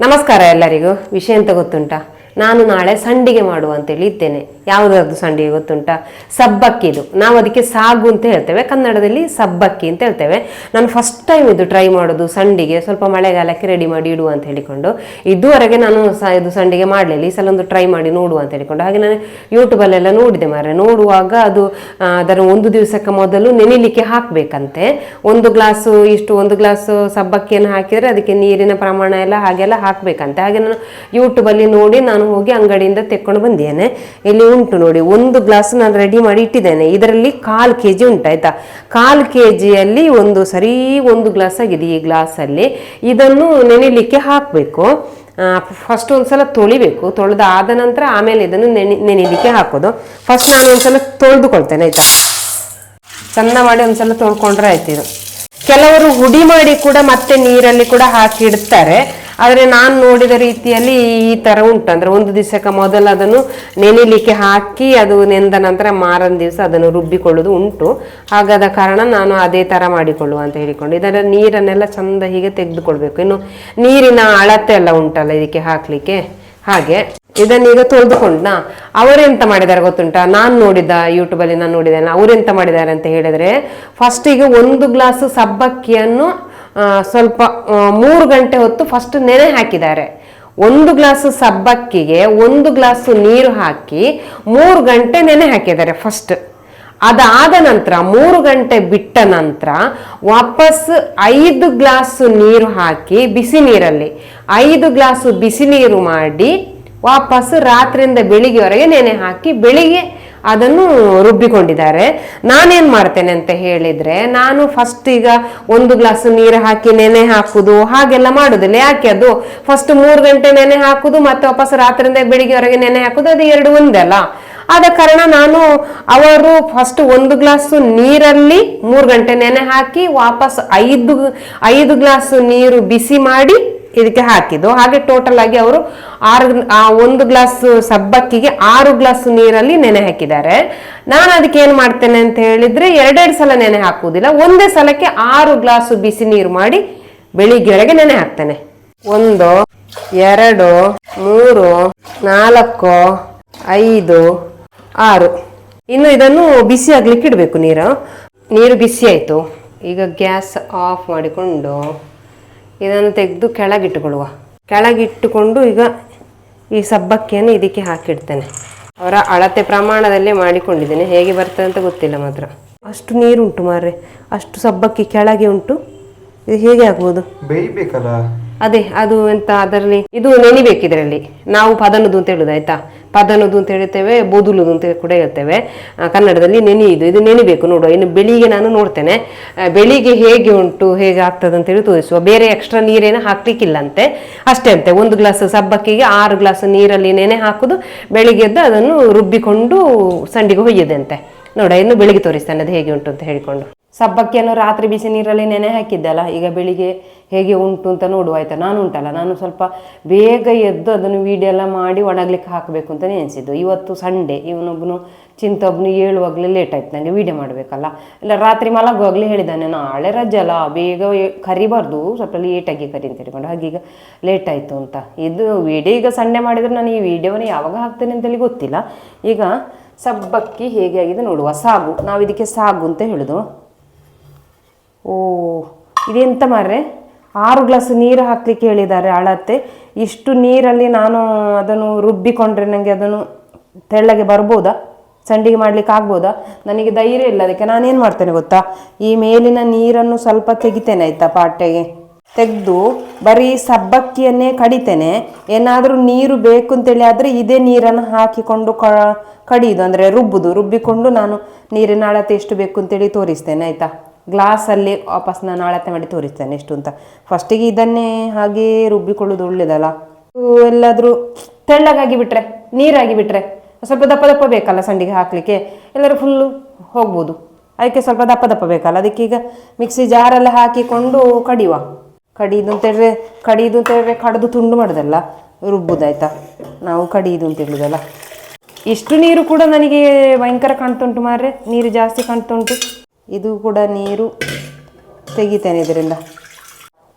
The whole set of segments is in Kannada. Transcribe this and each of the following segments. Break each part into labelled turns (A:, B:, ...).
A: ನಮಸ್ಕಾರ ಎಲ್ಲರಿಗೂ. ವಿಷಯ ಅಂತ ಗೊತ್ತುಂಟಾ? ನಾನು ನಾಳೆ ಸಂಡಿಗೆ ಮಾಡುವ ಅಂತೇಳಿ ಇದ್ದೇನೆ ಯಾವುದಾದ್ರು ಸಂಡಿಗೆ ಸಬ್ಬಕ್ಕಿ ಸಬ್ಬಕ್ಕಿದು. ನಾವು ಅದಕ್ಕೆ ಸಾಗು ಅಂತ ಹೇಳ್ತೇವೆ. ಕನ್ನಡದಲ್ಲಿ ಸಬ್ಬಕ್ಕಿ ಅಂತ ಹೇಳ್ತೇವೆ. ನಾನು ಫಸ್ಟ್ ಟೈಮ್ ಇದು ಟ್ರೈ ಮಾಡೋದು ಸಂಡಿಗೆ. ಸ್ವಲ್ಪ ಮಳೆಗಾಲಕ್ಕೆ ರೆಡಿ ಮಾಡಿ ಇಡುವ ಅಂತ ಹೇಳಿಕೊಂಡು. ಇದುವರೆಗೆ ನಾನು ಇದು ಸಂಡಿಗೆ ಮಾಡಲಿಲ್ಲ. ಈ ಸಲ ಒಂದು ಟ್ರೈ ಮಾಡಿ ನೋಡುವ ಅಂತ ಹೇಳಿಕೊಂಡು. ಹಾಗೆ ನಾನು ಯೂಟ್ಯೂಬಲ್ಲೆಲ್ಲ ನೋಡಿದೆ ಮಾರೆ ನೋಡುವಾಗ ಅದು ಅದರ ಒಂದು ದಿವಸಕ್ಕೆ ಮೊದಲು ನೆನಿಲಿಕ್ಕೆ ಹಾಕಬೇಕಂತೆ. ಒಂದು ಗ್ಲಾಸು ಇಷ್ಟು, ಒಂದು ಗ್ಲಾಸು ಸಬ್ಬಕ್ಕಿಯನ್ನು ಹಾಕಿದರೆ ಅದಕ್ಕೆ ನೀರಿನ ಪ್ರಮಾಣ ಎಲ್ಲ ಹಾಗೆಲ್ಲ ಹಾಕಬೇಕಂತೆ. ಹಾಗೆ ನಾನು ಯೂಟ್ಯೂಬಲ್ಲಿ ನೋಡಿ ನಾನು ಹೋಗಿ ಅಂಗಡಿಯಿಂದ ತೆಕ್ಕೊಂಡು ಬಂದಿದ್ದೇನೆ. ಇಲ್ಲಿ ಉಂಟು ನೋಡಿ, ಒಂದು ಗ್ಲಾಸ್ ನಾನು ರೆಡಿ ಮಾಡಿ ಇಟ್ಟಿದ್ದೇನೆ. ಇದರಲ್ಲಿ ಕಾಲು ಕೆ ಜಿ ಉಂಟಾಯ್ತಾ ಕಾಲು ಕೆ ಜಿಯಲ್ಲಿ ಒಂದು ಸರಿ ಒಂದು ಗ್ಲಾಸ್ ಆಗಿದೆ ಈ ಗ್ಲಾಸಲ್ಲಿ ಇದನ್ನು ನೆನೆಯಲಿಕ್ಕೆ ಹಾಕಬೇಕು. ಫಸ್ಟ್ ಒಂದ್ಸಲ ತೊಳಿಬೇಕು. ತೊಳೆದ ಆದ ನಂತರ ಆಮೇಲೆ ಇದನ್ನು ನೆನೆ ನೆನೆಯಲಿಕ್ಕೆ ಹಾಕೋದು. ಫಸ್ಟ್ ನಾನು ಒಂದ್ಸಲ ತೊಳೆದುಕೊಳ್ತೇನೆ, ಆಯ್ತಾ? ಚಂದ ಮಾಡಿ ಒಂದ್ಸಲ ತೊಳ್ಕೊಂಡ್ರೆ ಆಯ್ತು ಇದು. ಕೆಲವರು ಹುಡಿ ಮಾಡಿ ಕೂಡ ಮತ್ತೆ ನೀರಲ್ಲಿ ಕೂಡ ಹಾಕಿ ಇಡ್ತಾರೆ. ಆದರೆ ನಾನು ನೋಡಿದ ರೀತಿಯಲ್ಲಿ ಈ ಉಂಟು. ಅಂದ್ರೆ ಒಂದು ದಿವಸಕ್ಕೆ ಮೊದಲು ಅದನ್ನು ನೆನಿಲಿಕ್ಕೆ ಹಾಕಿ ಅದು ನೆಂದ ನಂತರ ಮಾರನ ದಿವಸ ಅದನ್ನು ರುಬ್ಬಿಕೊಳ್ಳೋದು ಉಂಟು. ಹಾಗಾದ ಕಾರಣ ನಾನು ಅದೇ ತರ ಮಾಡಿಕೊಳ್ಳುವ ಅಂತ ಹೇಳಿಕೊಂಡು. ಇದರ ನೀರನ್ನೆಲ್ಲ ಚಂದ ಹೀಗೆ ತೆಗೆದುಕೊಳ್ಬೇಕು. ಇನ್ನು ನೀರಿನ ಅಳತೆ ಎಲ್ಲ ಉಂಟಲ್ಲ ಇದಕ್ಕೆ ಹಾಕಲಿಕ್ಕೆ? ಹಾಗೆ. ಇದನ್ನೀಗ ತೊಳೆದುಕೊಂಡ್ನ? ಅವರೆಂತ ಮಾಡಿದ್ದಾರೆ ಗೊತ್ತುಂಟಾ? ನಾನು ನೋಡಿದ ಯೂಟ್ಯೂಬಲ್ಲಿ ನಾನು ನೋಡಿದ್ದೇನೆ ಅವರೆಂತ ಮಾಡಿದ್ದಾರೆ ಅಂತ ಹೇಳಿದ್ರೆ ಫಸ್ಟ್ ಈಗ ಒಂದು ಗ್ಲಾಸ್ ಸಬ್ಬಕ್ಕಿಯನ್ನು ಸ್ವಲ್ಪ ಮೂರು ಗಂಟೆ ಹೊತ್ತು ಫಸ್ಟ್ ನೆನೆ ಹಾಕಿದ್ದಾರೆ. ಒಂದು ಗ್ಲಾಸ್ ಸಬ್ಬಕ್ಕಿಗೆ ಒಂದು ಗ್ಲಾಸ್ ನೀರು ಹಾಕಿ ಮೂರು ಗಂಟೆ ನೆನೆ ಹಾಕಿದ್ದಾರೆ ಫಸ್ಟ್ ಅದಾದ ನಂತರ, ಮೂರು ಗಂಟೆ ಬಿಟ್ಟ ನಂತರ ವಾಪಸ್ ಐದು ಗ್ಲಾಸ್ ನೀರು ಹಾಕಿ ಬಿಸಿ ನೀರಲ್ಲಿ, ಐದು ಗ್ಲಾಸ್ ಬಿಸಿ ನೀರು ಮಾಡಿ ವಾಪಸ್ ರಾತ್ರಿಯಿಂದ ಬೆಳಿಗ್ಗೆವರೆಗೆ ನೆನೆ ಹಾಕಿ ಬೆಳಿಗ್ಗೆ ಅದನ್ನು ರುಬ್ಬಿಕೊಂಡಿದ್ದಾರೆ. ನಾನೇನ್ ಮಾಡ್ತೇನೆ ಅಂತ ಹೇಳಿದ್ರೆ, ನಾನು ಫಸ್ಟ್ ಈಗ ಒಂದು ಗ್ಲಾಸ್ ನೀರು ಹಾಕಿ ನೆನೆ ಹಾಕುದು, ಹಾಗೆಲ್ಲ ಮಾಡೋದಿಲ್ಲ. ಯಾಕೆ ಅದು? ಫಸ್ಟ್ ಮೂರು ಗಂಟೆ ನೆನೆ ಹಾಕುದು ಮತ್ತೆ ವಾಪಸ್ ರಾತ್ರಿಯಿಂದ ಬೆಳಿಗ್ಗೆವರೆಗೆ ನೆನೆ ಹಾಕುದು, ಅದು ಎರಡು ಒಂದೇ ಅಲ್ಲ. ಆದ ಕಾರಣ ನಾನು ಅವರು ಫಸ್ಟ್ ಒಂದು ಗ್ಲಾಸ್ ನೀರಲ್ಲಿ ಮೂರು ಗಂಟೆ ನೆನೆ ಹಾಕಿ ವಾಪಸ್ ಐದು ಐದು ಗ್ಲಾಸ್ ನೀರು ಬಿಸಿ ಮಾಡಿ ಇದಕ್ಕೆ ಹಾಕಿದ್ದು. ಹಾಗೆ ಟೋಟಲ್ ಆಗಿ ಅವರು ಆರು ಒಂದು ಗ್ಲಾಸ್ ಸಬ್ಬಕ್ಕಿಗೆ ಆರು ಗ್ಲಾಸ್ ನೀರಲ್ಲಿ ನೆನೆ ಹಾಕಿದ್ದಾರೆ. ನಾನು ಅದಕ್ಕೆ ಏನು ಮಾಡ್ತೇನೆ ಅಂತ ಹೇಳಿದ್ರೆ ಎರಡೆರಡು ಸಲ ನೆನೆ ಹಾಕುವುದಿಲ್ಲ. ಒಂದೇ ಸಲಕ್ಕೆ ಆರು ಗ್ಲಾಸ್ ಬಿಸಿ ನೀರು ಮಾಡಿ ಬೆಳಿಗ್ಗೆವರೆಗೆ ನೆನೆ ಹಾಕ್ತೇನೆ. ಒಂದು, ಎರಡು, ಮೂರು, ನಾಲ್ಕು, ಐದು, ಆರು. ಇನ್ನು ಇದನ್ನು ಬಿಸಿ ಆಗ್ಲಿಕ್ಕೆ ಇಡಬೇಕು ನೀರು. ನೀರು ಬಿಸಿ ಆಯಿತು. ಈಗ ಗ್ಯಾಸ್ ಆಫ್ ಮಾಡಿಕೊಂಡು ಇದನ್ನು ತೆಗೆದು ಕೆಳಗಿಟ್ಟುಕೊಳ್ಳುವ ಕೆಳಗಿಟ್ಟುಕೊಂಡು ಈಗ ಈ ಸಬ್ಬಕ್ಕಿಯನ್ನು ಇದಕ್ಕೆ ಹಾಕಿಡ್ತೇನೆ. ಅವರ ಅಳತೆ ಪ್ರಮಾಣದಲ್ಲೇ ಮಾಡಿಕೊಂಡಿದ್ದೇನೆ. ಹೇಗೆ ಬರ್ತದೆ ಅಂತ ಗೊತ್ತಿಲ್ಲ ಮಾತ್ರ. ಅಷ್ಟು ನೀರುಂಟು ಮಾರ್ರೆ. ಅಷ್ಟು ಸಬ್ಬಕ್ಕಿ ಕೆಳಗೆ ಉಂಟು. ಇದು ಹೇಗೆ ಆಗ್ಬೋದು?
B: ಬೇಯ್ಬೇಕಲ್ಲ?
A: ಅದೇ ಅದು ಎಂತ ಅದರಲ್ಲಿ? ಇದು ನೆನಿಬೇಕು ಇದರಲ್ಲಿ. ನಾವು ಪದನದು ಅಂತ ಹೇಳುದು ಆಯ್ತಾ? ಪದನುದು ಅಂತ ಹೇಳ್ತೇವೆ, ಬೋದುಲುದು ಅಂತ ಕೂಡ ಹೇಳ್ತೇವೆ. ಕನ್ನಡದಲ್ಲಿ ನೆನೆಯುದು ಇದು ನೆನಿಬೇಕು ನೋಡುವ. ಇನ್ನು ಬೆಳಿಗ್ಗೆ ನಾನು ನೋಡ್ತೇನೆ. ಬೆಳಿಗ್ಗೆ ಹೇಗೆ ಉಂಟು, ಹೇಗೆ ಆಗ್ತದೆ ಅಂತ ಹೇಳಿ ತೋರಿಸುವ. ಬೇರೆ ಎಕ್ಸ್ಟ್ರಾ ನೀರೇನು ಹಾಕ್ಲಿಕ್ಕಿಲ್ಲಂತೆ. ಅಷ್ಟೇ ಅಂತೆ, ಒಂದು ಗ್ಲಾಸ್ ಸಬ್ಬಕ್ಕಿಗೆ ಆರು ಗ್ಲಾಸ್ ನೀರಲ್ಲಿ ನೆನೆ ಹಾಕುದು ಬೆಳಿಗ್ಗೆ ಎದ್ದು ಅದನ್ನು ರುಬ್ಬಿಕೊಂಡು ಸಂಡಿಗೆ ಅಂತೆ ನೋಡ ಇನ್ನು ಬೆಳಿಗ್ಗೆ ತೋರಿಸ್ತಾನೆ ಅದು ಹೇಗೆ ಉಂಟು ಅಂತ ಹೇಳಿಕೊಂಡು. ಸಬ್ಬಕ್ಕಿಯನ್ನು ರಾತ್ರಿ ಬಿಸಿ ನೀರಲ್ಲಿ ನೆನೆ ಹಾಕಿದ್ದಲ್ಲ ಈಗ ಬೆಳಿಗ್ಗೆ ಹೇಗೆ ಉಂಟು ಅಂತ ನೋಡುವ, ಆಯ್ತಾ? ನಾನು ಉಂಟಲ್ಲ, ನಾನು ಸ್ವಲ್ಪ ಬೇಗ ಎದ್ದು ಅದನ್ನು ವೀಡಿಯೋ ಎಲ್ಲ ಮಾಡಿ ಒಣಗ್ಲಿಕ್ಕೆ ಹಾಕಬೇಕು ಅಂತ ನೆನೆಸಿದ್ದು. ಇವತ್ತು ಸಂಡೇ ಇವನೊಬ್ಬನು ಚಿಂತೊಬ್ಬನು ಏಳುವಾಗಲೇ ಲೇಟ್ ಆಯ್ತು ನನಗೆ ವೀಡಿಯೋ ಮಾಡಬೇಕಲ್ಲ. ಇಲ್ಲ, ರಾತ್ರಿ ಮಲಗುವಾಗಲೇ ಹೇಳಿದ್ದಾನೆ ನಾಳೆ ರಜೆ ಅಲ್ಲ, ಬೇಗ ಕರಿಬಾರ್ದು ಸ್ವಲ್ಪ ಲೇಟಾಗಿ ಕರಿ ಅಂತ ಹೇಳಿಕೊಂಡು ಹಾಗೀಗ ಲೇಟ್ ಆಯಿತು ಅಂತ. ಇದು ವಿಡಿಯೋ ಈಗ ಸಂಡೆ ಮಾಡಿದರೆ ನಾನು ಈ ವೀಡಿಯೋವನ್ನು ಯಾವಾಗ ಹಾಕ್ತೇನೆ ಅಂತೇಳಿ ಗೊತ್ತಿಲ್ಲ. ಈಗ ಸಬ್ಬಕ್ಕಿ ಹೇಗೆ ಆಗಿದೆ ನೋಡುವ, ಸಾಗು. ನಾವು ಇದಕ್ಕೆ ಸಾಗು ಅಂತ ಹೇಳುದು. ಓ, ಇದೆಂತ ಮಾರ್ರೆ? ಆರು ಗ್ಲಾಸ್ ನೀರು ಹಾಕ್ಲಿಕ್ಕೆ ಹೇಳಿದ್ದಾರೆ ಅಳತೆ ಇಷ್ಟು ನೀರಲ್ಲಿ ನಾನು ಅದನ್ನು ರುಬ್ಬಿಕೊಂಡ್ರೆ ನನಗೆ ಅದನ್ನು ತೆಳ್ಳಗೆ ಬರ್ಬೋದಾ? ಸಂಡಿಗೆ ಮಾಡ್ಲಿಕ್ಕೆ ಆಗ್ಬೋದಾ? ನನಗೆ ಧೈರ್ಯ ಇಲ್ಲ ಅದಕ್ಕೆ ನಾನೇನು ಮಾಡ್ತೇನೆ ಗೊತ್ತಾ? ಈ ಮೇಲಿನ ನೀರನ್ನು ಸ್ವಲ್ಪ ತೆಗಿತೇನೆ ಆಯ್ತಾ ಪಾಟೆಗೆ ತೆಗೆದು ಬರೀ ಸಬ್ಬಕ್ಕಿಯನ್ನೇ ಕಡಿತೇನೆ. ಏನಾದರೂ ನೀರು ಬೇಕು ಅಂತೇಳಿ ಆದರೆ ಇದೇ ನೀರನ್ನು ಹಾಕಿಕೊಂಡು ಕ, ಕಡಿಯುದು. ಅಂದರೆ ರುಬ್ಬುದು. ರುಬ್ಬಿಕೊಂಡು ನಾನು ನೀರಿನ ಅಳತೆ ಎಷ್ಟು ಬೇಕು ಅಂತೇಳಿ ತೋರಿಸ್ತೇನೆ ಆಯಿತಾ? ಗ್ಲಾಸಲ್ಲಿ ವಾಪಸ್ ನಾನು ಅಳತೆ ಮಾಡಿ ತೋರಿಸ್ತೇನೆ ಎಷ್ಟು ಅಂತ. ಫಸ್ಟಿಗೆ ಇದನ್ನೇ ಹಾಗೆ ರುಬ್ಬಿಕೊಳ್ಳೋದು ಒಳ್ಳೇದಲ್ಲ? ಎಲ್ಲಾದರೂ ತೆಳ್ಳಗಾಗಿ ಬಿಟ್ಟರೆ ನೀರಾಗಿ ಬಿಟ್ಟರೆ ಸ್ವಲ್ಪ ದಪ್ಪ ದಪ್ಪ ಬೇಕಲ್ಲ ಸಂಡಿಗೆ ಹಾಕಲಿಕ್ಕೆ? ಎಲ್ಲರೂ ಫುಲ್ಲು ಹೋಗ್ಬೋದು. ಅದಕ್ಕೆ ಸ್ವಲ್ಪ ದಪ್ಪ ದಪ್ಪ ಬೇಕಲ್ಲ? ಅದಕ್ಕೆ ಈಗ ಮಿಕ್ಸಿ ಜಾರಲ್ಲಿ ಹಾಕಿಕೊಂಡು ಕಡಿಯುವ. ಕಡಿದು ಅಂತ ಹೇಳಿದ್ರೆ, ಕಡಿಯುದು ಅಂತ ಹೇಳಿದ್ರೆ ಕಡಿದು ತುಂಡು ಮಾಡೋದಲ್ಲ? ರುಬ್ಬೋದಾಯ್ತಾ? ನಾವು ಕಡಿಯುದು ಅಂತ ಹೇಳೋದಲ್ಲ? ಇಷ್ಟು ನೀರು ಕೂಡ ನನಗೆ ಭಯಂಕರ ಕಾಣ್ತುಂಟು ಮಾರ್ರೆ. ನೀರು ಜಾಸ್ತಿ ಕಾಣ್ತುಂಟು. ಇದು ಕೂಡ ನೀರು ತೆಗಿತೇನೆ ಇದರಿಂದ.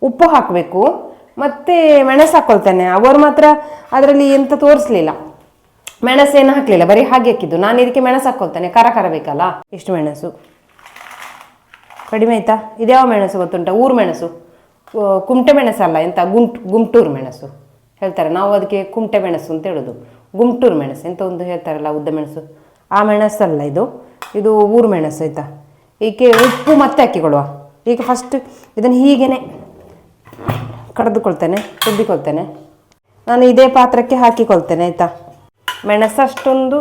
A: ಉಪ್ಪು ಹಾಕಬೇಕು. ಮತ್ತೆ ಮೆಣಸು ಹಾಕ್ಕೊಳ್ತೇನೆ ಅವರು ಮಾತ್ರ ಅದರಲ್ಲಿ ಎಂತ ತೋರಿಸ್ಲಿಲ್ಲ. ಮೆಣಸೇನು ಹಾಕಲಿಲ್ಲ. ಬರೀ ಹಾಗೆ ಹಾಕಿದ್ದು. ನಾನು ಇದಕ್ಕೆ ಮೆಣಸು ಹಾಕ್ಕೊಳ್ತೇನೆ ಖಾರ ಖಾರ ಬೇಕಲ್ಲ? ಇಷ್ಟು ಮೆಣಸು? ಕಡಿಮೆ ಆಯ್ತಾ? ಇದ್ಯಾವ ಮೆಣಸು ಗೊತ್ತುಂಟ? ಊರು ಮೆಣಸು. ಕುಮಟೆ ಮೆಣಸು ಮೆಣಸಲ್ಲ ಎಂತ? ಗುಂಟ್, ಗುಂಟೂರು ಮೆಣಸು. ಹೇಳ್ತಾರೆ. ನಾವು ಅದಕ್ಕೆ ಕುಮಟೆ ಮೆಣಸು ಅಂತ ಹೇಳೋದು. ಗುಂಟೂರು ಮೆಣಸು. ಎಂತ ಒಂದು ಹೇಳ್ತಾರಲ್ಲ ಉದ್ದ ಮೆಣಸು? ಆ ಮೆಣಸಲ್ಲ ಇದು. ಇದು ಊರು ಮೆಣಸು, ಆಯ್ತಾ? ಈಕೆ ಉಪ್ಪು ಮತ್ತೆ ಹಾಕಿಕೊಳ್ಳುವ ಈಗ ಫಸ್ಟ್ ಇದನ್ನು ಹೀಗೇನೆ ಕಡಿದುಕೊಳ್ತೇನೆ, ರುಬ್ಬಿಕೊಳ್ತೇನೆ. ನಾನು ಇದೇ ಪಾತ್ರಕ್ಕೆ ಹಾಕಿಕೊಳ್ತೇನೆ, ಆಯಿತಾ? ಮೆಣಸು ಅಷ್ಟೊಂದು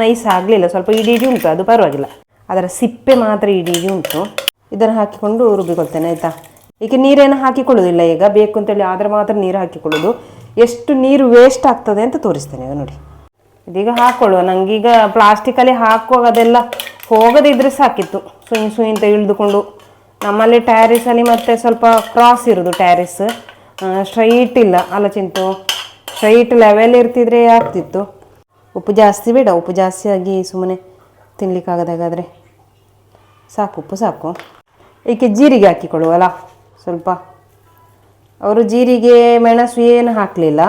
A: ನೈಸ್ ಆಗಲಿಲ್ಲ, ಸ್ವಲ್ಪ ಇಡಿ ಇಡಿ ಉಂಟು, ಅದು ಪರವಾಗಿಲ್ಲ. ಅದರ ಸಿಪ್ಪೆ ಮಾತ್ರ ಇಡಿ ಇಡಿ ಉಂಟು. ಇದನ್ನು ಹಾಕಿಕೊಂಡು ರುಬ್ಬಿಕೊಳ್ತೇನೆ, ಆಯಿತಾ? ಈಗ ನೀರೇನು ಹಾಕಿಕೊಳ್ಳೋದಿಲ್ಲ ಈಗ, ಬೇಕು ಅಂತೇಳಿ ಆದರೆ ಮಾತ್ರ ನೀರು ಹಾಕಿಕೊಳ್ಳೋದು. ಎಷ್ಟು ನೀರು ವೇಸ್ಟ್ ಆಗ್ತದೆ ಅಂತ ತೋರಿಸ್ತೇನೆ ಈಗ ನೋಡಿ. ಇದೀಗ ಹಾಕ್ಕೊಳ್ಳುವ ನನಗೀಗ ಪ್ಲಾಸ್ಟಿಕಲ್ಲಿ ಹಾಕುವಾಗ ಅದೆಲ್ಲ ಹೋಗದಿದ್ರೆ ಸಾಕಿತ್ತು. ಸುಯ್ ಸುಯಿ ಅಂತ ಇಳಿದುಕೊಂಡು, ನಮ್ಮಲ್ಲಿ ಟ್ಯಾರಿಸಲ್ಲಿ ಮತ್ತೆ ಸ್ವಲ್ಪ ಕ್ರಾಸ್ ಇರೋದು ಟ್ಯಾರಿಸ್ ಸ್ಟ್ರೈಟ್ ಇಲ್ಲ, ಅಲ್ಲ ಚಿಂತು ಸ್ಟ್ರೈಟ್ ಲೆವೆಲ್ ಇರ್ತಿದ್ರೆ ಆಗ್ತಿತ್ತು. ಉಪ್ಪು ಜಾಸ್ತಿ ಬೇಡ, ಉಪ್ಪು ಜಾಸ್ತಿ ಆಗಿ ಸುಮ್ಮನೆ ತಿನ್ಲಿಕ್ಕಾಗದಾಗಾದರೆ ಸಾಕು, ಉಪ್ಪು ಸಾಕು. ಈಕೆ ಜೀರಿಗೆ ಹಾಕಿಕೊಳ್ಳುವಲ್ಲ? ಸ್ವಲ್ಪ. ಅವರು ಜೀರಿಗೆ, ಮೆಣಸು ಏನು ಹಾಕಲಿಲ್ಲ.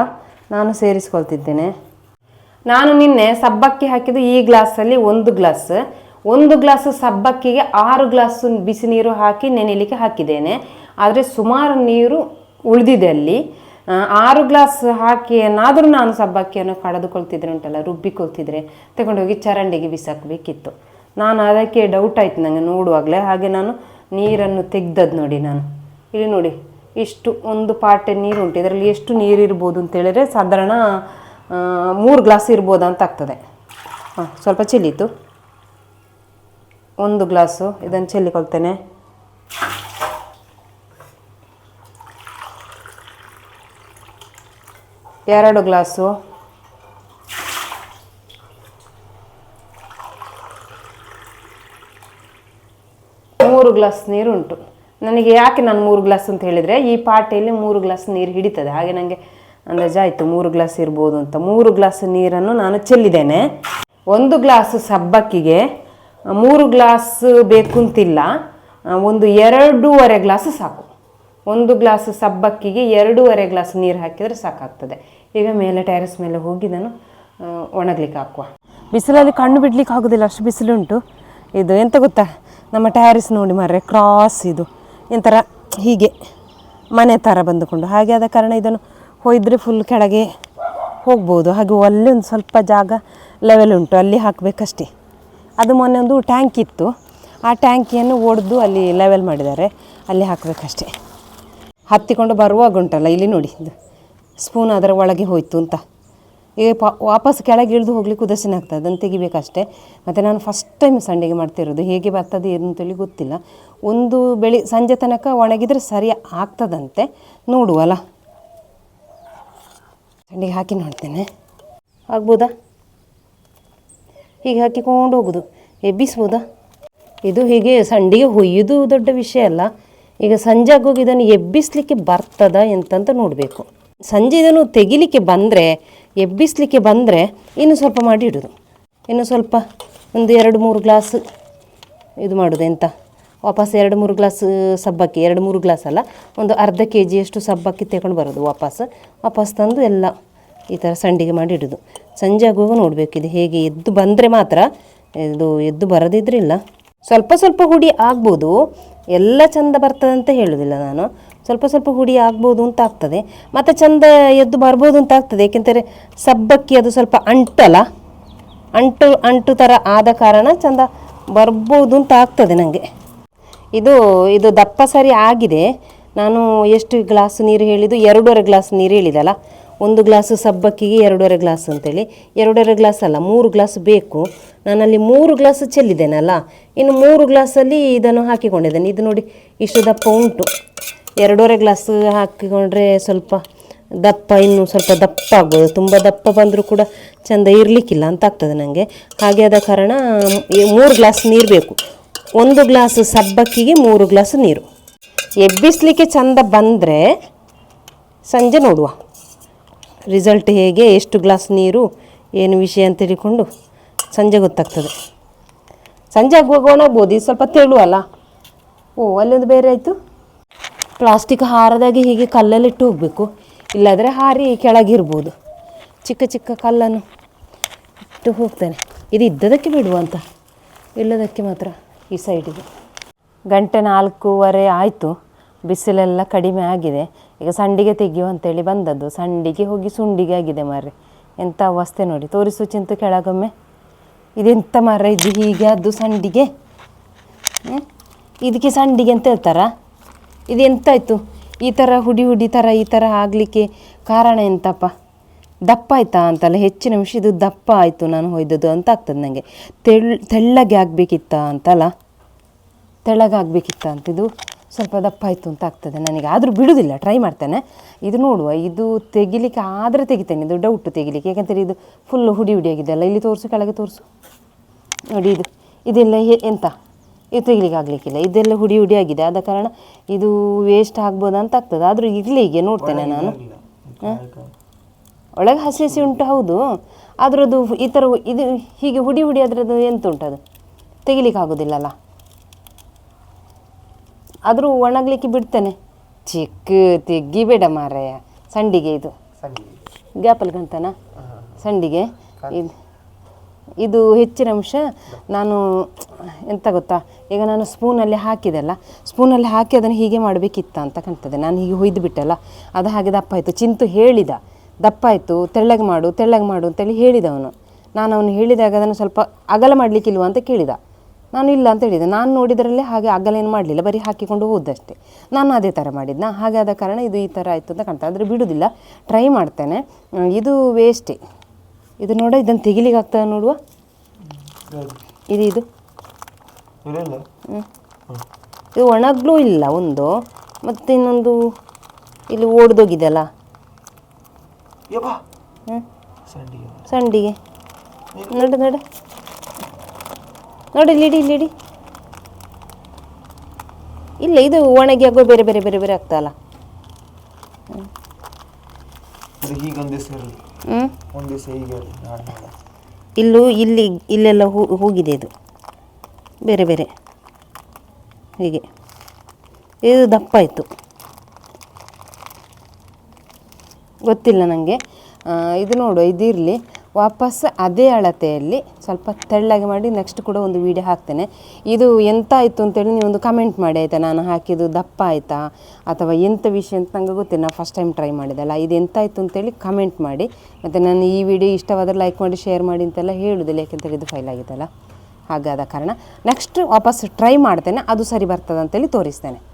A: ನಾನು ಸೇರಿಸ್ಕೊಳ್ತಿದ್ದೇನೆ. ನಾನು ನಿನ್ನೆ ಸಬ್ಬಕ್ಕಿ ಹಾಕಿದ್ದು ಈ ಗ್ಲಾಸಲ್ಲಿ ಒಂದು ಗ್ಲಾಸ್ ಒಂದು ಗ್ಲಾಸು ಸಬ್ಬಕ್ಕಿಗೆ ಆರು ಗ್ಲಾಸ್ ಬಿಸಿ ನೀರು ಹಾಕಿ ನೆನೆಯಲಿಕ್ಕೆ ಹಾಕಿದ್ದೇನೆ. ಆದರೆ ಸುಮಾರು ನೀರು ಉಳಿದಿದೆ ಅಲ್ಲಿ. ಆರು ಗ್ಲಾಸ್ ಹಾಕಿ ಏನಾದರೂ ನಾನು ಸಬ್ಬಕ್ಕಿಯನ್ನು ಕಡಿದುಕೊಳ್ತಿದ್ರೆ ಉಂಟಲ್ಲ, ರುಬ್ಬಿಕೊಳ್ತಿದ್ರೆ ತಗೊಂಡೋಗಿ ಚರಂಡಿಗೆ ಬಿಸಾಕಬೇಕಿತ್ತು. ನಾನು ಅದಕ್ಕೆ ಡೌಟ್ ಆಯಿತು ನನಗೆ ನೋಡುವಾಗಲೇ. ಹಾಗೆ ನಾನು ನೀರನ್ನು ತೆಗ್ದದ್ದು ನೋಡಿ ನಾನು. ಇಲ್ಲಿ ನೋಡಿ, ಇಷ್ಟು ಒಂದು ಪಾಟೆ ನೀರು ಉಂಟು. ಇದರಲ್ಲಿ ಎಷ್ಟು ನೀರು ಇರ್ಬೋದು ಅಂತ ಹೇಳಿದ್ರೆ ಸಾಧಾರಣ ಮೂರು ಗ್ಲಾಸ್ ಇರ್ಬೋದು ಅಂತ ಆಗ್ತದೆ. ಹಾಂ ಸ್ವಲ್ಪ ಚೆಲ್ಲಿತು ಒಂದು ಗ್ಲಾಸು, ಇದನ್ನು ಚೆಲ್ಲಿಕೊಳ್ತೇನೆ. ಎರಡು ಗ್ಲಾಸು. ಮೂರು ಗ್ಲಾಸ್ ನೀರು ಉಂಟು ನನಗೆ ಯಾಕೆ ನಾನು ಮೂರು ಗ್ಲಾಸ್ ಅಂತ ಹೇಳಿದರೆ, ಈ ಪಾಟೆಯಲ್ಲಿ ಮೂರು ಗ್ಲಾಸ್ ನೀರು ಹಿಡಿತದೆ. ಹಾಗೆ ನನಗೆ ಅಂದಾಜಾಯಿತು ಮೂರು ಗ್ಲಾಸ್ ಇರ್ಬೋದು ಅಂತ. ಮೂರು ಗ್ಲಾಸ್ ನೀರನ್ನು ನಾನು ಚೆಲ್ಲಿದ್ದೇನೆ. ಒಂದು ಗ್ಲಾಸ್ ಸಬ್ಬಕ್ಕಿಗೆ ಮೂರು ಗ್ಲಾಸ್ ಬೇಕು ಅಂತಿಲ್ಲ ಒಂದು ಎರಡೂವರೆ ಗ್ಲಾಸ್ ಸಾಕು. ಒಂದು ಗ್ಲಾಸ್ ಸಬ್ಬಕ್ಕಿಗೆ ಎರಡೂವರೆ ಗ್ಲಾಸ್ ನೀರು ಹಾಕಿದರೆ ಸಾಕಾಗ್ತದೆ. ಈಗ ಮೇಲೆ ಟೆರೆಸ್ ಮೇಲೆ ಹೋಗಿ ನಾನು ಒಣಗ್ಲಿಕ್ಕೆ ಹಾಕುವ. ಬಿಸಿಲಲ್ಲಿ ಕಣ್ಣು ಬಿಡ್ಲಿಕ್ಕೆ ಆಗೋದಿಲ್ಲ, ಅಷ್ಟು ಬಿಸಿಲುಂಟು. ಇದು ಎಂತ ಗೊತ್ತಾ? ನಮ್ಮ ಟ್ಯಾರಿಸ್ ನೋಡಿ ಮಾರ್ರೆ, ಕ್ರಾಸ್ ಇದು. ಒಂಥರ ಹೀಗೆ ಮನೆ ಥರ ಬಂದುಕೊಂಡು. ಹಾಗೆ ಆದ ಕಾರಣ ಇದನ್ನು ಹೊಯ್ದರೆ ಫುಲ್ ಕೆಳಗೆ ಹೋಗ್ಬೋದು. ಹಾಗೆ ಅಲ್ಲಿ ಒಂದು ಸ್ವಲ್ಪ ಜಾಗ ಲೆವೆಲ್ ಉಂಟು. ಅಲ್ಲಿ ಹಾಕಬೇಕಷ್ಟೇ. ಅದು ಮೊನ್ನೆ ಒಂದು ಟ್ಯಾಂಕ್ ಇತ್ತು. ಆ ಟ್ಯಾಂಕಿಯನ್ನು ಒಡೆದು ಅಲ್ಲಿ ಲೆವೆಲ್ ಮಾಡಿದ್ದಾರೆ. ಅಲ್ಲಿ ಹಾಕಬೇಕಷ್ಟೆ. ಹತ್ತಿಕೊಂಡು ಬರುವಾಗ ಉಂಟಲ್ಲ ಇಲ್ಲಿ ನೋಡಿ. ಇದು ಸ್ಪೂನ್ ಅದರ ಒಳಗೆ ಹೋಯಿತು ಅಂತ. ಈಗ ಪ, ವಾಪಸ್ ಕೆಳಗೆ ಇಳಿದು ಹೋಗ್ಲಿಕ್ಕೆ ಉದಾಸೀನ ಆಗ್ತದೆ. ಅದನ್ನು ತೆಗಿಬೇಕಷ್ಟೇ. ಮತ್ತು ನಾನು ಫಸ್ಟ್ ಟೈಮ್ ಸಂಡಿಗೆ ಮಾಡ್ತಿರೋದು. ಹೇಗೆ ಬರ್ತದೆ, ಏನು ಅಂತೇಳಿ ಗೊತ್ತಿಲ್ಲ. ಒಂದು ಬೆಳಿ, ಸಂಜೆ ತನಕ ಒಣಗಿದರೆ ಸರಿ ಆಗ್ತದಂತೆ. ನೋಡುವಲ್ಲ. ಸಂಡಿಗೆ ಹಾಕಿ ನೋಡ್ತೇನೆ. ಆಗ್ಬೋದಾ? ಹೀಗೆ ಹಾಕಿಕೊಂಡು ಹೋಗೋದು. ಎಬ್ಬಿಸ್ಬೋದಾ ಇದು ಹೀಗೆ ಸಂಡಿಗೆ ಹುಯ್ಯೋದು ದೊಡ್ಡ ವಿಷಯ ಅಲ್ಲ. ಈಗ ಸಂಜೆ ಆಗೋಗಿ ಇದನ್ನು ಎಬ್ಬಿಸ್ಲಿಕ್ಕೆ ಬರ್ತದ ಎಂತಂತ ನೋಡಬೇಕು. ಸಂಜೆ ಇದನ್ನು ತೆಗಿಲಿಕ್ಕೆ ಬಂದರೆ, ಎಬ್ಬಿಸ್ಲಿಕ್ಕೆ ಬಂದರೆ ಇನ್ನು ಸ್ವಲ್ಪ ಮಾಡಿ ಇಡೋದು. ಇನ್ನು ಸ್ವಲ್ಪ ಒಂದು ಎರಡು ಮೂರು ಗ್ಲಾಸ್ ಇದು ಮಾಡೋದು ಎಂತ? ವಾಪಸ್ ಎರಡು ಮೂರು ಗ್ಲಾಸ್ ಸಬ್ಬಕ್ಕಿ, ಎರಡು ಮೂರು ಗ್ಲಾಸ್ ಅಲ್ಲ, ಒಂದು ಅರ್ಧ ಕೆ ಜಿಯಷ್ಟು ಸಬ್ಬಕ್ಕಿ ತಗೊಂಡು ಬರೋದು ವಾಪಸ್. ವಾಪಸ್ ತಂದು ಎಲ್ಲ ಈ ಥರ ಸಂಡಿಗೆ ಮಾಡಿ ಇಡೋದು. ಸಂಜೆ ಆಗುವಾಗ ನೋಡಬೇಕು. ಇದು ಹೇಗೆ ಎದ್ದು ಬಂದರೆ ಮಾತ್ರ ಇದು ಎದ್ದು ಬರದಿದ್ರಿಲ್ಲ. ಸ್ವಲ್ಪ ಸ್ವಲ್ಪ ಹುಡಿ ಆಗ್ಬೋದು. ಎಲ್ಲ ಚಂದ ಬರ್ತದೆ ಅಂತ ಹೇಳೋದಿಲ್ಲ ನಾನು. ಸ್ವಲ್ಪ ಸ್ವಲ್ಪ ಹುಡಿ ಆಗ್ಬೋದು ಅಂತ ಆಗ್ತದೆ. ಮತ್ತು ಚಂದ ಎದ್ದು ಬರ್ಬೋದು ಅಂತ ಆಗ್ತದೆ. ಏಕೆಂದರೆ ಸಬ್ಬಕ್ಕಿ ಅದು ಸ್ವಲ್ಪ ಅಂಟಲ್ಲ. ಅಂಟು ಅಂಟು ಥರ ಆದ ಕಾರಣ ಚಂದ ಬರ್ಬೋದು ಅಂತ ಆಗ್ತದೆ ನನಗೆ ಇದು ಇದು ದಪ್ಪ ಸರಿ ಆಗಿದೆ. ನಾನು ಎಷ್ಟು ಗ್ಲಾಸ್ ನೀರು ಹೇಳಿದ್ದು? ಎರಡೂವರೆ ಗ್ಲಾಸ್ ನೀರು ಹೇಳಿದಲ್ಲ. ಒಂದು ಗ್ಲಾಸ್ ಸಬ್ಬಕ್ಕಿಗೆ ಎರಡೂವರೆ ಗ್ಲಾಸ್ ಅಂತೇಳಿ. ಎರಡೂವರೆ ಗ್ಲಾಸ್ ಅಲ್ಲ, ಮೂರು ಗ್ಲಾಸ್ ಬೇಕು. ನಾನಲ್ಲಿ ಮೂರು ಗ್ಲಾಸ್ ಚೆಲ್ಲಿದ್ದೇನಲ್ಲ? ಇನ್ನು ಮೂರು ಗ್ಲಾಸಲ್ಲಿ ಇದನ್ನು ಹಾಕಿಕೊಂಡಿದ್ದೇನೆ. ಇದು ನೋಡಿ, ಇಷ್ಟು ದಪ್ಪ ಉಂಟು. ಎರಡೂವರೆ ಗ್ಲಾಸ್ ಹಾಕಿಕೊಂಡ್ರೆ ಸ್ವಲ್ಪ ದಪ್ಪ, ಇನ್ನು ಸ್ವಲ್ಪ ದಪ್ಪ ಆಗ್ಬೋದು. ತುಂಬ ದಪ್ಪ ಬಂದರೂ ಕೂಡ ಚೆಂದ ಇರಲಿಕ್ಕಿಲ್ಲ ಅಂತ ಆಗ್ತದೆ ನನಗೆ ಹಾಗೆ ಆದ ಕಾರಣ ಮೂರು ಗ್ಲಾಸ್ ನೀರು ಬೇಕು. ಒಂದು ಗ್ಲಾಸ್ ಸಬ್ಬಕ್ಕಿಗೆ ಮೂರು ಗ್ಲಾಸ್ ನೀರು. ಎಬ್ಬಿಸಲಿಕ್ಕೆ ಚಂದ ಬಂದರೆ ಸಂಜೆ ನೋಡುವ. ರಿಸಲ್ಟ್ ಹೇಗೆ, ಎಷ್ಟು ಗ್ಲಾಸ್ ನೀರು, ಏನು ವಿಷಯ ಅಂತ ತಿಳ್ಕೊಂಡು ಸಂಜೆ ಗೊತ್ತಾಗ್ತದೆ. ಸಂಜೆ ಆಗುವಾಗ ಒಣಗ್ಬೋದು ಇದು ಸ್ವಲ್ಪ ತೆಳು ಅಲ್ಲ ಓ, ಅಲ್ಲೊಂದು ಬೇರೆ ಆಯಿತು. ಪ್ಲಾಸ್ಟಿಕ್ ಹಾರದಾಗೆ ಹೀಗೆ ಕಲ್ಲಲ್ಲಿಟ್ಟು ಹೋಗಬೇಕು. ಇಲ್ಲಾದರೆ ಹಾರಿ ಕೆಳಗಿರ್ಬೋದು ಚಿಕ್ಕ ಚಿಕ್ಕ ಕಲ್ಲನ್ನು ಇಟ್ಟು ಹೋಗ್ತೇನೆ. ಇದು ಇದ್ದದಕ್ಕೆ ಬಿಡುವಂತ ಇಲ್ಲದಕ್ಕೆ ಮಾತ್ರ ಈ ಸೈಡಿಗೆ ಗಂಟೆ ನಾಲ್ಕೂವರೆ ಆಯಿತು. ಬಿಸಿಲೆಲ್ಲ ಕಡಿಮೆ ಆಗಿದೆ. ಈಗ ಸಂಡಿಗೆ ತೆಗೆಯುವ ಅಂತೇಳಿ ಬಂದದ್ದು. ಸಂಡಿಗೆ ಹೋಗಿ ಸುಂಡಿಗೆ ಆಗಿದೆ ಮಾರ್ರೆ. ಎಂಥ ಅವಸ್ಥೆ ನೋಡಿ. ತೋರಿಸು ಚಿಂತು ಕೆಳಗೊಮ್ಮೆ. ಇದೆಂಥ ಮರ ಇದು? ಹೀಗೆ ಅದು ಸಂಡಿಗೆ? ಇದಕ್ಕೆ ಸಂಡಿಗೆ ಅಂತ ಹೇಳ್ತಾರಾ? ಇದು ಎಂತಾಯಿತು ಈ ಥರ ಹುಡಿ ಹುಡಿ ಥರ ಈ ಥರ ಆಗಲಿಕ್ಕೆ ಕಾರಣ ಎಂತಪ್ಪ? ದಪ್ಪ ಆಯ್ತಾ ಅಂತಲ್ಲ? ಹೆಚ್ಚಿನ ನಿಮಿಷ ಇದು ದಪ್ಪ ಆಯಿತು ನಾನು ಹೊಯ್ದದ್ದು ಅಂತ ಆಗ್ತದೆ ನನಗೆ ತೆಳ್, ತೆಳ್ಳಗೆ ಆಗಬೇಕಿತ್ತ ಅಂತಲ್ಲ? ತೆಳ್ಳಗಾಗಬೇಕಿತ್ತ ಅಂತ ಇದು ಸ್ವಲ್ಪ ದಪ್ಪ ಆಯಿತು ಅಂತ ಆಗ್ತದೆ ನನಗೆ. ಆದರೂ ಬಿಡುವುದಿಲ್ಲ ಟ್ರೈ ಮಾಡ್ತೇನೆ. ಇದು ನೋಡುವ ಇದು ತೆಗಿಲಿಕ್ಕೆ ಆದರೆ ತೆಗಿತೇನೆ ಇದು ಡೌಟು ತೆಗಿಲಿಕ್ಕೆ. ಯಾಕಂತೇಳಿ ಇದು ಫುಲ್ ಹುಡಿ ಹುಡಿ ಆಗಿದೆ ಅಲ್ಲ ಇಲ್ಲಿ ತೋರಿಸು ಕೆಳಗೆ ತೋರಿಸು. ನೋಡಿ ಇದು ಇದೆಲ್ಲ ಎಂತ? ಇದು ತೆಗಿಲಿಕ್ಕೆ ಆಗಲಿಕ್ಕಿಲ್ಲ ಇದೆಲ್ಲ ಹುಡಿ ಹುಡಿ ಆಗಿದೆ ಆದ ಕಾರಣ ಇದು ವೇಸ್ಟ್ ಆಗ್ಬೋದು ಅಂತ ಆಗ್ತದೆ. ಆದರೂ ಇರಲಿ ಹೀಗೆ ನೋಡ್ತೇನೆ ನಾನು. ಹ? ಒಳಗೆ ಹಸಿ ಹಸಿ ಉಂಟು ಹೌದು. ಆದರೂ ಅದು ಈ ಥರ ಇದು ಹೀಗೆ ಹುಡಿ ಹುಡಿ ಅದರದ್ದು ಎಂತ ಉಂಟು ಅದು? ತೆಗಿಲಿಕ್ಕೆ ಆಗೋದಿಲ್ಲಲ್ಲ ಆದರೂ ಒಣಗಲಿಕ್ಕೆ ಬಿಡ್ತೇನೆ. ಚಿಕ್ಕ ತೆಗಿಬೇಡ ಮಾರಾಯ. ಸಂಡಿಗೆ ಇದು. ಗ್ಯಾಪಲ್ ಗಂಟನ ಸಂಡಿಗೆ. ಇದು ಇದು ಹೆಚ್ಚಿನ ಅಂಶ ನಾನು ಎಂತ ಗೊತ್ತಾ? ಈಗ ನಾನು ಸ್ಪೂನಲ್ಲಿ ಹಾಕಿದೆಲ್ಲ ಸ್ಪೂನಲ್ಲಿ ಹಾಕಿ ಅದನ್ನು ಹೀಗೆ ಮಾಡಬೇಕಿತ್ತ ಅಂತ ಕಾಣ್ತದೆ ನಾನು ಹೀಗೆ ಹೊಯ್ದು ಬಿಟ್ಟಲ್ಲ ಅದು ಹಾಗೆ ದಪ್ಪ ಆಯಿತು. ಚಿಂತು ಹೇಳಿದ. ದಪ್ಪ ಆಯಿತು. ತೆಳ್ಳಗೆ ಮಾಡು ತೆಳ್ಳಗೆ ಮಾಡು ಅಂತೇಳಿ ಹೇಳಿದವನು ನಾನು ಅವನು ಹೇಳಿದಾಗ ಅದನ್ನು ಸ್ವಲ್ಪ ಅಗಲ ಮಾಡಲಿಕ್ಕಿಲ್ವ ಅಂತ ಕೇಳಿದ. ನಾನು ಇಲ್ಲ ಅಂತ ಹೇಳಿದೆ. ನಾನು ನೋಡಿದ್ರಲ್ಲೇ ಹಾಗೆ ಆಗಲ್ಲ ಏನು ಮಾಡಲಿಲ್ಲ. ಬರೀ ಹಾಕಿಕೊಂಡು ಹೋದಷ್ಟೇ. ನಾನು ಅದೇ ಥರ ಮಾಡಿದ್ನ? ಹಾಗೆ ಆದ ಕಾರಣ ಇದು ಈ ಥರ ಆಯಿತು ಅಂತ ಕಾಣ್ತಾ ಆದರೆ ಬಿಡುವುದಿಲ್ಲ ಟ್ರೈ ಮಾಡ್ತೇನೆ. ಇದು ವೇಸ್ಟೇ ಇದು ನೋಡ ಇದನ್ನು ತೆಗಿಲಿಕ್ಕೆ ಆಗ್ತದೆ ನೋಡುವ? ಇದು ಇದು. ಇದು ಒಣಗ್ಲೂ ಇಲ್ಲ ಒಂದು. ಮತ್ತು ಇನ್ನೊಂದು ಇಲ್ಲಿ
B: ಸಂಡಿಗೆ.
A: ಸಂಡಿಗೆ. ನಡು ನಡು. ನೋಡಿ ಇಲ್ಲಿಡಿ ಇಲ್ಲಿಡಿ ಇಲ್ಲ ಇದು ಒಣಗಿ ಆಗೋ ಬೇರೆ ಬೇರೆ ಬೇರೆ ಬೇರೆ ಆಗ್ತಲ್ಲ ಇಲ್ಲೂ ಇಲ್ಲಿ ಇಲ್ಲೆಲ್ಲ ಹೂ ಹೋಗಿದೆ ಇದು. ಬೇರೆ ಬೇರೆ. ಹೀಗೆ. ಇದು ದಪ್ಪ ಆಯಿತು. ಗೊತ್ತಿಲ್ಲ ನನಗೆ ಇದು ನೋಡು ಇದಿರಲಿ. ವಾಪಸ್ ಅದೇ ಅಳತೆಯಲ್ಲಿ ಸ್ವಲ್ಪ ತೆಳ್ಳಗೆ ಮಾಡಿ ನೆಕ್ಸ್ಟ್ ಕೂಡ ಒಂದು ವೀಡಿಯೋ ಹಾಕ್ತೇನೆ. ಇದು ಎಂತ ಆಯಿತು ಅಂತೇಳಿ ನೀವೊಂದು ಕಮೆಂಟ್ ಮಾಡಿ, ಆಯಿತಾ? ನಾನು ಹಾಕಿದ್ದು ದಪ್ಪ ಆಯಿತಾ? ಅಥವಾ ಎಂಥ ವಿಷಯ ಅಂತ ನಂಗೆ ಗೊತ್ತಿಲ್ಲ. ನಾನು ಫಸ್ಟ್ ಟೈಮ್ ಟ್ರೈ ಮಾಡಿದಲ್ಲ ಇದು ಎಂತ ಆಯಿತು ಅಂತೇಳಿ ಕಮೆಂಟ್ ಮಾಡಿ. ಮತ್ತು ನಾನು ಈ ವಿಡಿಯೋ ಇಷ್ಟವಾದರೆ ಲೈಕ್ ಮಾಡಿ ಶೇರ್ ಮಾಡಿ ಅಂತೆಲ್ಲ ಹೇಳುವುದಿಲ್ಲ ಯಾಕೆಂತೇಳಿ ಇದು ಫೈಲ್ ಆಗಿದ್ದಲ್ಲ ಹಾಗಾದ ಕಾರಣ ನೆಕ್ಸ್ಟ್ ವಾಪಸ್ ಟ್ರೈ ಮಾಡ್ತೇನೆ. ಅದು ಸರಿ ಬರ್ತದೆ ಅಂತೇಳಿ ತೋರಿಸ್ತೇನೆ.